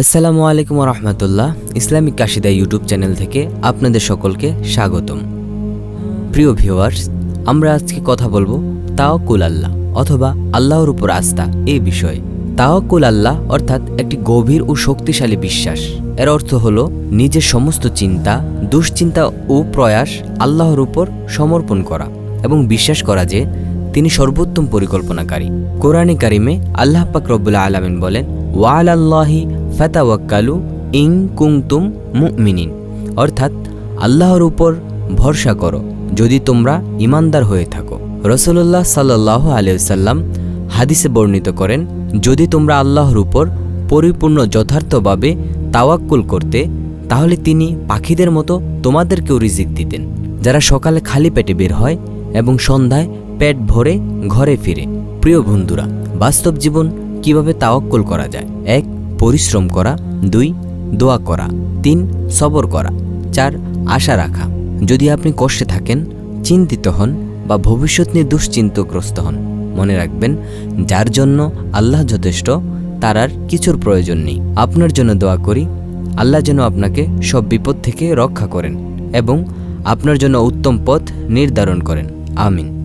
আসসালামু আলাইকুম রহমতুল্লাহ ইসলামিক কাশিদা ইউটিউব চ্যানেল থেকে আপনাদের সকলকে স্বাগতম। প্রিয় ভিউয়ার্স, আমরা আজকে কথা বলব তাওয়াক্কুল আল্লাহ অথবা আল্লাহর উপর আস্থা এই বিষয়ে। তাওয়াক্কুল আল্লাহ অর্থাৎ একটি গভীর ও শক্তিশালী বিশ্বাস। এর অর্থ হল নিজের সমস্ত চিন্তা, দুশ্চিন্তা ও প্রয়াস আল্লাহর উপর সমর্পণ করা এবং বিশ্বাস করা যে তিনি সর্বোত্তম পরিকল্পনাকারী। কোরআনে কারিমে আল্লাহ পাক রব্বুল আলামিন বলেন ওয়াল আল্লাহি ফাতাওয়াক্কালু ইং কুংতুম মুমিনিন। অর্থাৎ, আল্লাহর উপর ভরসা করো যদি তোমরা ইমানদার হয়ে থাকো। রসুল্লাহ সাল্লাহ আলিয়াল্লাম হাদিসে বর্ণিত করেন, যদি তোমরা আল্লাহর উপর পরিপূর্ণ যথার্থভাবে তাওয়াক্কুল করতে, তাহলে তিনি পাখিদের মতো তোমাদেরকেও রিজিক দিতেন। যারা সকালে খালি পেটে বের হয় এবং সন্ধ্যায় পেট ভরে ঘরে ফিরে। প্রিয় বন্ধুরা, বাস্তব জীবন কীভাবে তাওয়াক্কুল করা যায়? এক পরিশ্রম করা, দুই, দোয়া করা, তিন, সবর করা, চার, আশা রাখা। যদি আপনি কষ্টে থাকেন, চিন্তিত হন বা ভবিষ্যৎ নিয়ে দুশ্চিন্তগ্রস্ত হন, মনে রাখবেন, যার জন্য আল্লাহ যথেষ্ট, তার আর কিছুর প্রয়োজন নেই। আপনার জন্য দোয়া করি, আল্লাহ যেন আপনাকে সব বিপদ থেকে রক্ষা করেন এবং আপনার জন্য উত্তম পথ নির্ধারণ করেন। আমিন।